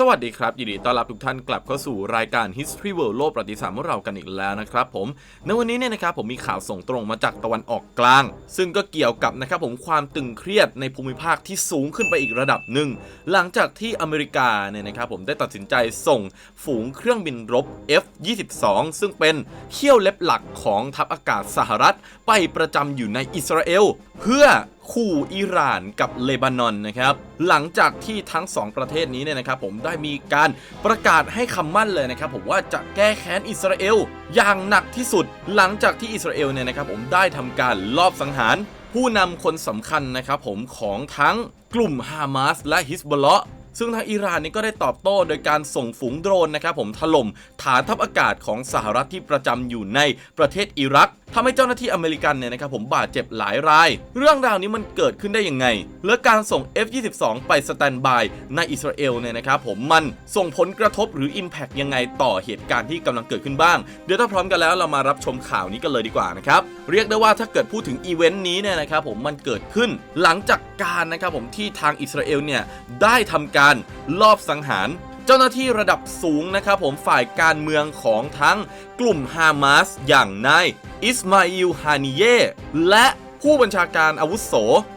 สวัสดีครับ ยินดีต้อนรับทุกท่านกลับเข้าสู่รายการ History World โลกประวัติศาสตร์ของเรากันอีกแล้วนะครับผมในวันนี้เนี่ยนะครับผมมีข่าวส่งตรงมาจากตะวันออกกลาง ซึ่งก็เกี่ยวกับนะครับผมความตึงเครียดในภูมิภาคที่สูงขึ้นไปอีกระดับหนึ่ง หลังจากที่อเมริกาเนี่ยนะครับผมได้ตัดสินใจส่งฝูงเครื่องบินรบ F-22 ซึ่งเป็นเขี้ยวเล็บหลักของทัพอากาศสหรัฐ ไปประจำอยู่ในอิสราเอล เพื่อ คู่อิหร่านกับเลบานอนนะครับหลังจากที่ทั้งสองประเทศนี้เนี่ยนะครับผมได้มีการประกาศให้คำมั่นเลยนะครับผมว่าจะแก้แค้นอิสราเอลอย่างหนักที่สุด หลังจากที่อิสราเอลเนี่ยนะครับผมได้ทำการลอบสังหารผู้นำคนสำคัญนะครับผมของทั้งกลุ่มฮามาสและฮิสบอลเลาะห์ ซึ่งทางอิหร่านนี่ก็ได้ตอบโต้โดยการส่งฝูงโดรนนะครับผมถล่มฐานทัพอากาศของสหรัฐที่ประจำอยู่ในประเทศอิรักทำให้เจ้าหน้าที่อเมริกันเนี่ยนะครับผมบาดเจ็บหลายราย เรื่องราวนี้มันเกิดขึ้นได้ยังไง และการส่ง F22 ไปสแตนบายในอิสราเอลเนี่ยนะครับผมมันส่งผลกระทบหรือ Impact ยังไงต่อเหตุการณ์ที่กำลังเกิดขึ้นบ้าง เดี๋ยวถ้าพร้อมกันแล้วเรามารับชมข่าวนี้กันเลยดีกว่านะครับเรียกได้ว่าถ้าเกิดพูดถึงอีเวนต์นี้เนี่ยนะครับผมมันเกิดขึ้น หลังจากการนะครับผมที่ทางอิสราเอลเนี่ยได้ทำการลอบสังหารเจ้าหน้าที่ระดับสูงนะครับผมฝ่ายการเมืองของทั้งกลุ่มฮามาสอย่างนายอิสมาอิลฮานิเยและผู้บัญชาการอาวุโส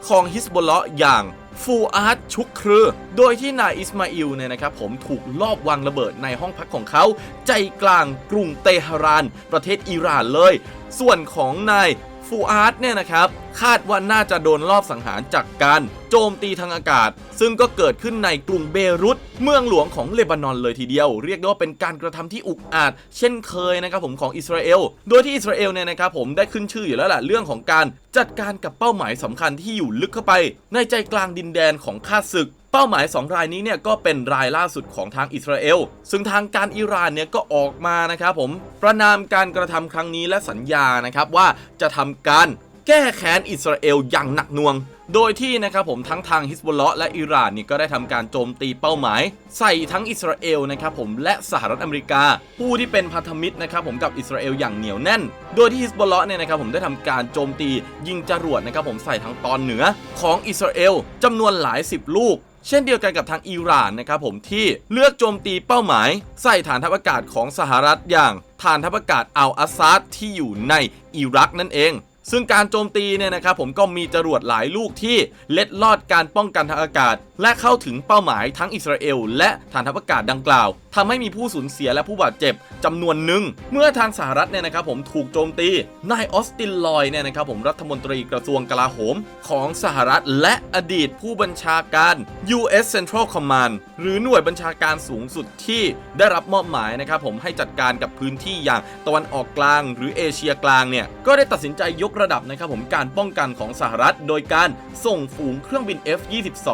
ของฮิสบอลเลาะอย่างฟูอาร์ตชุกครือ โดยที่นายอิสมาอิลเนี่ยนะครับผมถูกลอบวางระเบิดในห้องพักของเขา ใจกลางกรุงเตหะราน ประเทศอิหร่านเลย ส่วนของนายฟูอาร์ตเนี่ยนะครับ คาดว่าน่าจะโดนลอบสังหารจากการโจมตีทางอากาศ ซึ่งก็เกิดขึ้นในกรุงเบรุตเมืองหลวงของเลบานอนเลยทีเดียว เรียกได้ว่าเป็นการกระทำที่อุกอาจ เช่นเคยนะครับผมของอิสราเอล โดยที่อิสราเอลเนี่ยนะครับผมได้ขึ้นชื่ออยู่แล้วแหละเรื่องของการจัดการกับเป้าหมายสำคัญที่อยู่ลึกเข้าไป ในใจกลางดินแดนของข้าศึกเป้าหมาย 2 รายนี้เนี่ยก็เป็นรายล่าสุดของทางอิสราเอล ซึ่งทางการอิหร่านเนี่ยก็ออกมานะครับผมประนามการกระทำครั้งนี้และสัญญานะครับว่าจะทำการ แก้แค้นอิสราเอลอย่างหนักหน่วง โดยที่นะครับผมทั้งทางฮิสบุลเลาะห์และอิหร่านเนี่ยก็ได้ทำการโจมตีเป้าหมาย ใส่ทั้งอิสราเอลนะครับผมและสหรัฐอเมริกา ผู้ที่เป็นพันธมิตรนะครับผมกับอิสราเอลอย่างเหนียวแน่น โดยที่ฮิสบุลเลาะห์เนี่ยนะครับผมได้ทำการโจมตียิงจรวดนะครับผมใส่ทางตอนเหนือของอิสราเอลจำนวนหลายสิบลูกเช่นเดียวกันกับทางอิหร่านนะครับผมที่เลือกโจมตีเป้าหมาย ใส่ฐานทัพอากาศของสหรัฐอย่างฐานทัพอากาศอัลอาซาดที่อยู่ในอิรักนั่นเอง ซึ่งการโจมตีเนี่ยนะครับผมก็มีจรวดหลายลูกที่เล็ดลอดการป้องกันทางอากาศ และเข้าถึงเป้าหมายทั้งอิสราเอลและฐานทัพอากาศดังกล่าวทำให้มีผู้สูญเสียและผู้บาดเจ็บจำนวนหนึ่ง เมื่อทางสหรัฐเนี่ยนะครับผมถูกโจมตี นายออสตินลอยเนี่ยนะครับผมรัฐมนตรีกระทรวงกลาโหมของสหรัฐและอดีตผู้บัญชาการ U.S. Central Command หรือหน่วยบัญชาการสูงสุดที่ได้รับมอบหมายนะครับผมให้จัดการกับพื้นที่อย่างตะวันออกกลาง หรือเอเชียกลางเนี่ยก็ได้ตัดสินใจยกระดับนะครับผมการป้องกันของสหรัฐ โดยการส่งฝูงเครื่องบิน F-22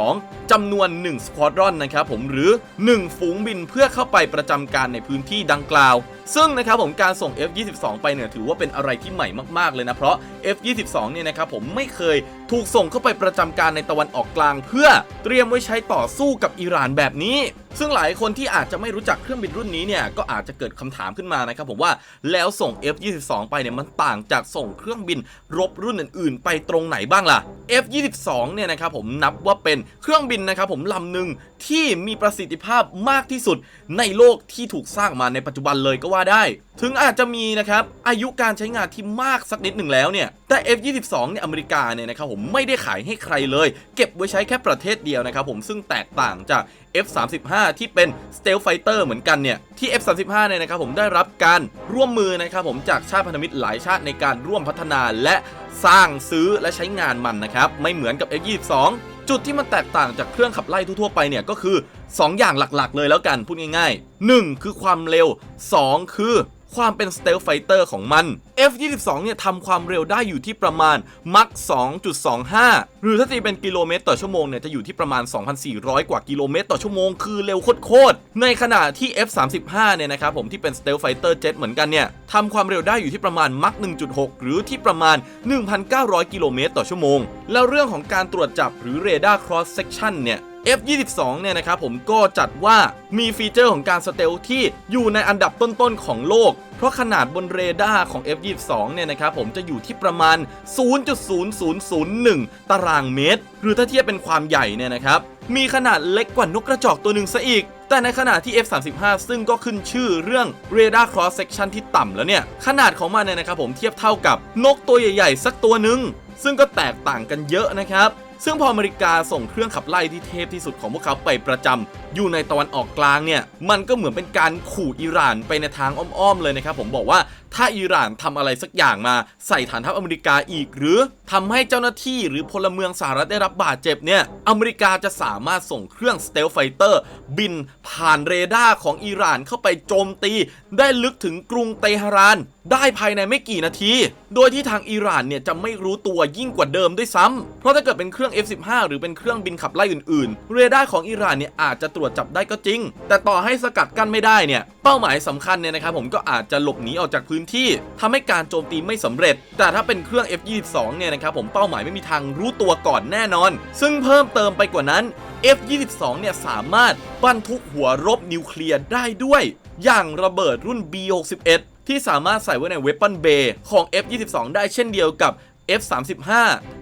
จำนวน 1 สควอดรอนนะครับผมหรือ 1 ฝูงบินเพื่อเข้าไปประจำการในพื้นที่ดังกล่าว ซึ่งนะครับผมการส่ง F-22 ไปเนี่ยถือว่าเป็นอะไรที่ใหม่มากๆเลยนะ เพราะ F-22 เนี่ยนะครับผมไม่เคยถูกส่งเข้าไปประจำการในตะวันออกกลาง เพื่อเตรียมไว้ใช้ต่อสู้กับอิหร่านแบบนี้ ซึ่งหลายคนที่อาจจะไม่รู้จักเครื่องบินรุ่นนี้เนี่ยก็อาจจะเกิดคำถามขึ้นมานะครับผมว่าแล้วส่ง F-22 ไปเนี่ยมันต่างจากส่งเครื่องบินรบรุ่นอื่น ๆ ไปตรงไหนบ้างล่ะ F-22 เนี่ยนะครับผมนับว่าเป็นเครื่องบินนะครับผมลำหนึ่งที่มีประสิทธิภาพมากที่สุดในโลกที่ถูกสร้างมาในปัจจุบันเลยก็ว่าได้ ถึงอาจจะมีนะครับอายุการใช้งานที่มากสักนิดหนึ่งแล้วเนี่ยแต่ F22 เนี่ยอเมริกาเนี่ยนะครับผมไม่ได้ขายให้ใครเลย เก็บไว้ใช้แค่ประเทศเดียวนะครับผมซึ่งแตกต่างจาก F35 ที่เป็น Stealth Fighter เหมือนกันเนี่ยที่ F35 เนี่ยนะครับผมได้รับการร่วมมือนะครับผมจากชาติพันธมิตรหลายชาติในการร่วมพัฒนาและสร้างซื้อและใช้งานมันนะครับไม่เหมือนกับ F22 จุดที่มันแตกต่างจากเครื่องขับไล่ทั่วๆไปเนี่ยก็คือ 2 อย่างหลักๆ เลยแล้วกันพูดง่ายๆ 1 คือความเร็ว 2 คือ ความเป็นสเตลไฟเตอร์ของมัน F22 เนี่ยทำความเร็วได้อยู่ที่ประมาณมัก2.25 หรือถ้าตีเป็นกิโลเมตรต่อชั่วโมงเนี่ยจะอยู่ที่ประมาณ 2,400 กว่ากิโลเมตรต่อชั่วโมงคือเร็วโคตรๆในขณะที่ F35 เนี่ยนะครับผมที่เป็นสเตลไฟเตอร์เจ็ตเหมือนกันเนี่ยทำความเร็วได้อยู่ที่ประมาณมัก1.6 หรือที่ประมาณ 1,900 กิโลเมตรต่อชั่วโมง แล้วเรื่องของการตรวจจับหรือ Radar Cross Section เนี่ย F22 เนี่ยนะครับผมก็จัดว่ามีฟีเจอร์ของการสเตลที่อยู่ในอันดับต้นๆของโลก เพราะขนาดบนเรดาร์ของ F22 เนี่ยนะครับผมจะอยู่ที่ประมาณ 0.0001 ตารางเมตร หรือถ้าเทียบเป็นความใหญ่เนี่ยนะครับมีขนาดเล็กกว่านกกระจอกตัวหนึ่งซะอีก แต่ในขณะที่ F35 ซึ่งก็ขึ้นชื่อเรื่อง Radar Cross Section ที่ต่ำแล้วเนี่ย ขนาดของมันเนี่ยนะครับผมเทียบเท่ากับนกตัวใหญ่ ๆ สักตัวหนึ่งซึ่งก็แตกต่างกันเยอะนะครับ ซึ่งพออเมริกาส่งเครื่องขับไล่ที่เทพที่สุดของพวกเขาไปประจำอยู่ในตะวันออกกลางเนี่ย มันก็เหมือนเป็นการขู่อิหร่านไปในทางอ้อมๆเลยนะครับ ผมบอกว่า ถ้าอิหร่านทำอะไรสักอย่างมาใส่ฐานทัพอเมริกาอีก หรือทำให้เจ้าหน้าที่หรือพลเมืองสหรัฐได้รับบาดเจ็บเนี่ย อเมริกาจะสามารถส่งเครื่องสเตลไฟเตอร์บินผ่านเรดาร์ของอิหร่านเข้าไปโจมตี ได้ลึกถึงกรุงเตหะราน ได้ภายในไม่กี่นาที โดยที่ทางอิหร่านเนี่ยจะไม่รู้ตัวยิ่งกว่าเดิมด้วยซ้ำเพราะถ้าเกิดเป็นเครื่อง F15 หรือเป็นเครื่องบินขับไล่อื่นๆ เรดาร์ของอิหร่านเนี่ยอาจจะตรวจจับได้ก็จริง แต่ต่อให้สกัดกั้นไม่ได้เนี่ย เป้าหมายสำคัญเนี่ยนะครับผมก็อาจจะหลบหนีออกจากพื้นที่ทำให้การโจมตีไม่สำเร็จ แต่ถ้าเป็นเครื่อง F22 เนี่ยนะครับผมเป้าหมายไม่มีทางรู้ตัวก่อนแน่นอน ซึ่งเพิ่มเติมไปกว่านั้น F22 เนี่ยสามารถบรรทุกหัวรบนิวเคลียร์ได้ด้วย อย่างระเบิดรุ่น B61 ที่สามารถใส่ไว้ใน Weapon Bay ของ F22 ได้เช่นเดียวกับ F35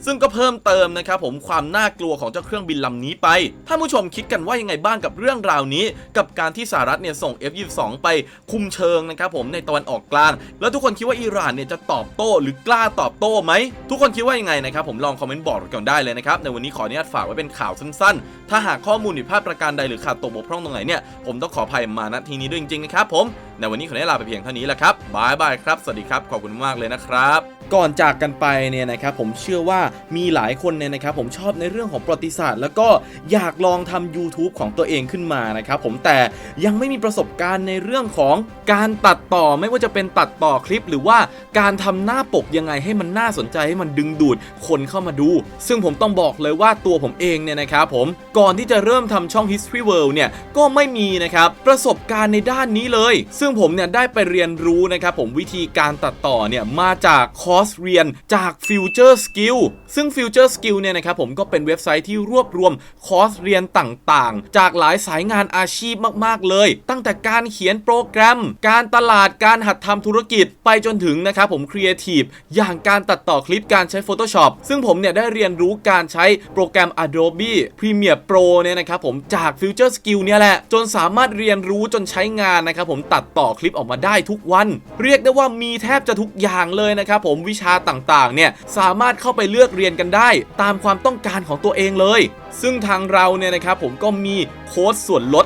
ซึ่งก็เพิ่มเติมนะครับผมความน่ากลัวของเจ้าเครื่องบินลำนี้ไป ถ้าผู้ชมคิดกันว่ายังไงบ้างกับเรื่องราวนี้ กับการที่สหรัฐเนี่ยส่ง F22 ไปคุมเชิงนะครับผมในตะวันออกกลาง แล้วทุกคนคิดว่าอิหร่านเนี่ยจะตอบโต้หรือกล้าตอบโต้ไหม ทุกคนคิดว่ายังไงนะครับผมลองคอมเมนต์บอกกันได้เลยนะครับในวันนี้ขออนุญาตฝากไว้เป็นข่าวสั้นๆ ถ้าหากข้อมูลผิดพลาดประการใดหรือขาดตกบกพร่องตรงไหนเนี่ยผมต้องขออภัยมาณที่นี้ด้วยจริงๆนะครับผมในวันนี้ขออนุญาตลาไปเพียงเท่านี้แหละครับบายบายครับ สวัสดีครับ ขอบคุณมากเลยนะครับ ก่อนจากกันไปเนี่ยนะครับผมเชื่อว่ามีหลายคนเนี่ยนะครับผมชอบในเรื่องของประวัติศาสตร์ แล้วก็อยากลองทำ YouTube ของตัวเองขึ้นมานะครับผมแต่ยังไม่มีประสบการณ์ในเรื่องของการตัดต่อไม่ว่าจะเป็นตัดต่อคลิป หรือว่าการทำหน้าปกยังไงให้มันน่าสนใจให้มันดึงดูดคนเข้ามาดู ซึ่งผมต้องบอกเลยว่าตัวผมเองเนี่ยนะครับผมก่อนที่จะเริ่มทำช่อง History World เนี่ยก็ไม่มีนะครับประสบการณ์ในด้านนี้เลยซึ่งผมเนี่ยได้ไปเรียนรู้นะครับผมวิธีการตัดต่อเนี่ยมาจากคอร์สเรียนจาก Future Skill ซึ่ง Future Skill เนี่ยนะครับผมก็เป็นเว็บไซต์ที่รวบรวมคอร์สเรียนต่างๆ จากหลายสายงานอาชีพมากๆเลย ตั้งแต่การเขียนโปรแกรม การตลาดการหัดทำธุรกิจไปจนถึงนะครับผมครีเอทีฟอย่างการตัดต่อคลิปการใช้ Photoshop ซึ่งผมเนี่ยได้เรียนรู้การใช้โปรแกรม Adobe Premiere Pro เนี่ยนะครับผมจาก Future Skill เนี่ยแหละจนสามารถเรียนรู้จนใช้งานนะครับผมตัดต่อคลิปออกมาได้ทุกวัน เรียกได้ว่ามีแทบจะทุกอย่างเลยนะครับผมวิชาต่างๆเนี่ยสามารถเข้าไปเลือกเรียนกันได้ ตามความต้องการของตัวเองเลย ซึ่งทางเราเนี่ยนะครับผมก็มีโค้ดส่วนลด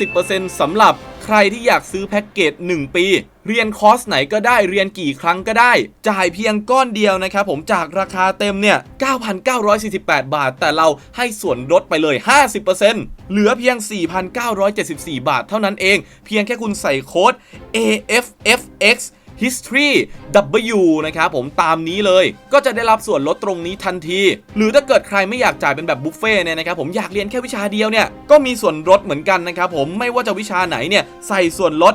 50%สำหรับ ใครที่อยากซื้อแพ็กเกจ 1 ปี เรียนคอร์สไหนก็ได้เรียนกี่ครั้งก็ได้ จ่ายเพียงก้อนเดียวนะครับผมจากราคาเต็มเนี่ย 9,948 บาท แต่เราให้ส่วนลดไปเลย 50%เหลือเพียง 4,974 บาทเท่านั้นเอง เพียงแค่คุณใส่โค้ด AFFX history W นะครับผมตามนี้เลย ก็จะได้รับส่วนลดตรงนี้ทันที หรือถ้าเกิดใครไม่อยากจ่ายเป็นแบบบุฟเฟ่เนี่ยนะครับผมอยากเรียนแค่วิชาเดียวเนี่ยก็มีส่วนลดเหมือนกันนะครับผมไม่ว่าจะวิชาไหนเนี่ยใส่ส่วนลด